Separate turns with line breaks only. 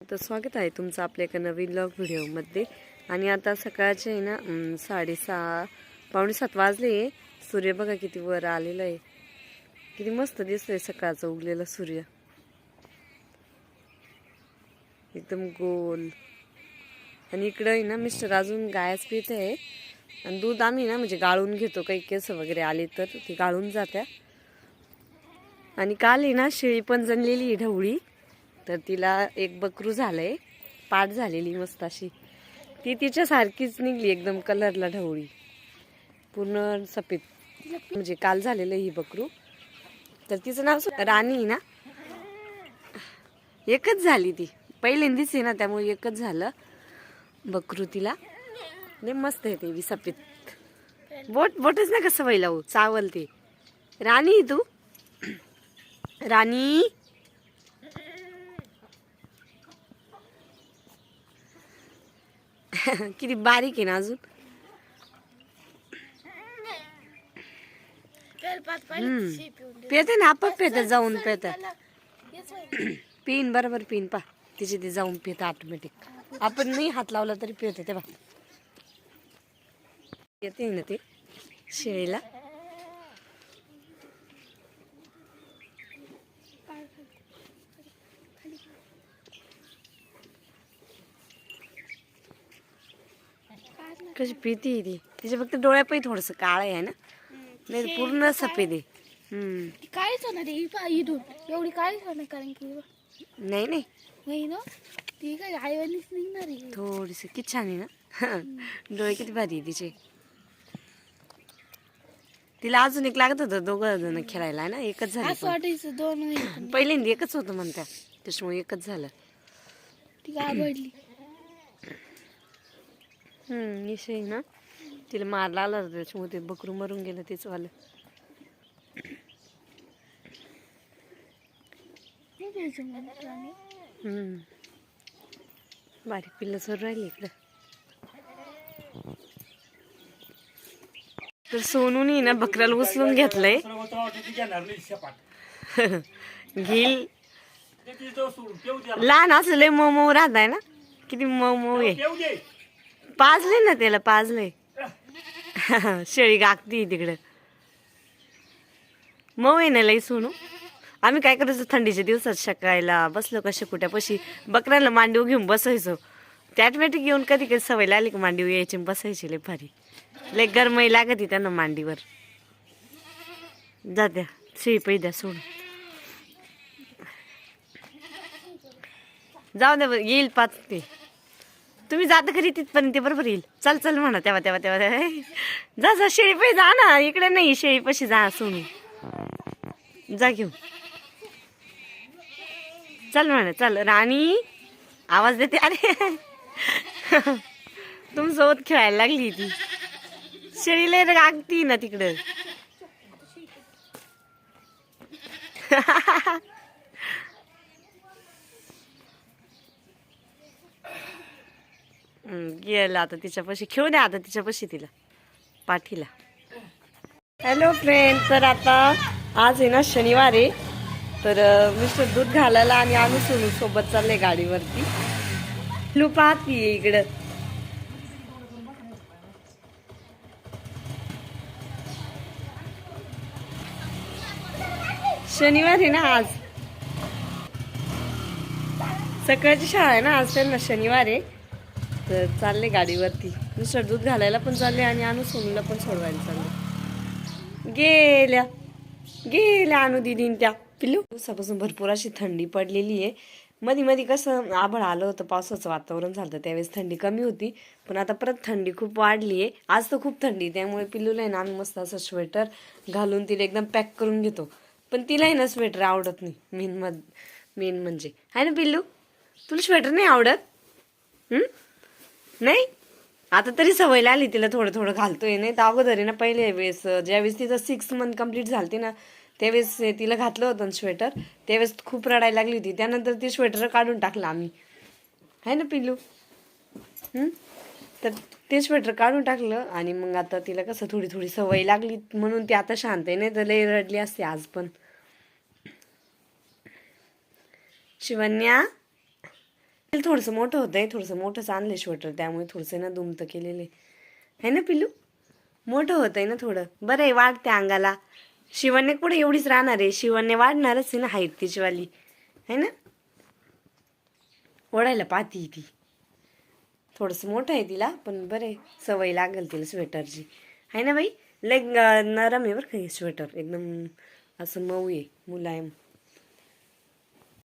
तर स्वागत आहे तुमचं आपल्या एका नवीन ब्लॉग व्हिडिओमध्ये आणि आता सकाळचे आहे ना साडेसहा पावणेसात वाजले आहे. सूर्य बघा किती वर आलेला आहे. किती मस्त दिसतंय सकाळचा उगलेला सूर्य. एकदम गोल. आणि इकडं आहे ना मिस्टर अजून गायच पित आहे. आणि दूध आम्ही ना म्हणजे गाळून घेतो. काही केस वगैरे आले तर ती गाळून जात्या. आणि काल आहे ना शेळी पण जणलेली आहे ढवळी. तर तिला एक बकरू झालंय. पाठ झालेली मस्त अशी. ती तिच्यासारखीच निघली एकदम कलरला ढवळी. पूर्ण सफेद. म्हणजे काल झालेलं ही बकरू. तर तिचं नाव राणी ना? एकच झाली ती. पहिल्यांदीच आहे ना त्यामुळे एकच झालं बकरू तिला. लय मस्त आहे ते बी सफेद. बोट बोटच ना कसं व्हायला हो चावल ते. राणी तू? राणी? किती बारीक आहे ना अजून? पेते ना आपण पेत जाऊन पेत. पिन बरोबर पिन पा तिचे ते जाऊन पित ऑटोमॅटिक आपण नाही हात लावला तरी पिते ते बा येते ना ते शेळीला. कशी पिती आहे ती. तिच्या फक्त डोळ्यापही थोडस काळ आहे ना. नाही तर पूर्ण सफेद आहे. हम्म.
ती काळीच होणार आहे ही पहा एवढी काळीच होणार कारण की
नाही नाही.
नाही ना? ती काय आईवानीच निघणार आहे.
थोडीस किती छान आहे ना. डोळे किती भारी आहे तिचे. तिला अजून एक लागत होतं दोघं जण खेळायला ना? एकच झालं
असं वाटायचं दोन
पण. पहिल्यांदा एकच होतं म्हणत्या. त्याच्यामुळे एकच झालं.
ती काय
निश्चय ना? तिला मारला आला होता त्याच्यामुळे ते बकरू मरून गेलं तेच वालं. बारीक पिल्लं सर राहिली इकडं. तर सोनूनी ना बकराला उचलून घेतलंय. घेईल. लहान असं लय मऊ मऊ राहत आहे ना? किती मऊ मऊ आहे. पाजले ना त्याला पाजले शेळी गागती तिकडं. मऊ आहे ना लई सोनू? आम्ही काय करायचो थंडीच्या दिवसात सकाळला? बसलो कशा कुठ्यापाशी? बकऱ्याला मांडीव घेऊन बसायचो. ते येऊन कधी कधी सवय लागली की मांडीव यायची बसायची लय भारी. लय गरमही लागत त्यांना मांडीवर. जा द्या शिळी पै द्या सोडून. जाऊ द्या येईल पाच ते. तुम्ही जात घरी तिथपर्यंत ते बरोबर येईल. चल चल म्हणा तेव्हा तेव्हा तेव्हा. जा जा शेळी पै जा ना. इकडे नाही शेळी पशी जा सोनू जा घेऊ चल म्हणा चल. राणी आवाज देते. अरे. तुमसोबत खेळायला लागली ती. शेळीला रागती ना तिकडं. गेला आता तिच्यापाशी खेळू द्या आता तिच्यापाशी तिला पाठीला. हॅलो फ्रेंड तर आता आज आहे ना शनिवार आहे. तर मिस्टर दूध घालायला आणि आम्ही सोनू सोबत चालले गाडीवरती. लू पाहती इकडं. शनिवार आहे ना आज. सकाळची शाळा आहे ना आज त्यांना शनिवार आहे. तर चालले गाडीवरती. मिस्टर दूध घालायला पण चालले आणि आणू सोनूला पण सोडवायला चालले. गेल्या गेल्या आणू दिदीन त्या. पिल्लू दिवसापासून भरपूर अशी थंडी पडलेली आहे. मध्ये मध्ये कसं आभळ आलं होतं पावसाचं वातावरण झालं होतं त्यावेळेस थंडी कमी होती. पण आता परत थंडी खूप वाढली आहे. आज तर खूप थंडी त्यामुळे पिल्लूला आहे ना आम्ही मस्त असं स्वेटर घालून तिला एकदम पॅक करून घेतो. पण तिलाही ना स्वेटर आवडत नाही मेन मध मेन म्हणजे. आहे ना पिल्लू? तुला स्वेटर नाही आवडत? हम्म? नाही? आता तरी सवय लागली तिला थोडं थोडं घालतोय. नाही तर अगोदर आहे ना पहिल्या वेळेस ज्यावेळेस तिचं सिक्स मंथ कंप्लीट झालती ना त्यावेळेस तिला घातलं होतं स्वेटर त्यावेळेस खूप रडायला लागली होती. त्यानंतर ती स्वेटर काढून टाकलं आम्ही. आहे ना पिल्लू? तर ते स्वेटर काढून टाकलं आणि मग आता तिला कसं थोडी थोडी सवय लागली म्हणून ती आता शांत आहे. नाही तर लई रडली असते आज पण. शिवन्या? थोडंसं मोठं होतंय थोडंसं मोठंच आणलं स्वेटर त्यामुळे थोडंसं ना दुमतं केलेलं आहे. ना पिल्लू? मोठं होतंय ना थोडं. बरं आहे वाढते अंगाला. शिवण्य पुढे एवढीच राहणार आहे. शिवण्य वाढणारच आहे ना हाईट तिचीवाली है ना? ओढायला पाहती ती. थोडंसं मोठं आहे तिला पण बरं आहे. सवय लागेल तिला स्वेटरची आहे ना बाई? लग नरम आहे बरं का हे स्वेटर एकदम असं मऊ आहे मुलायम.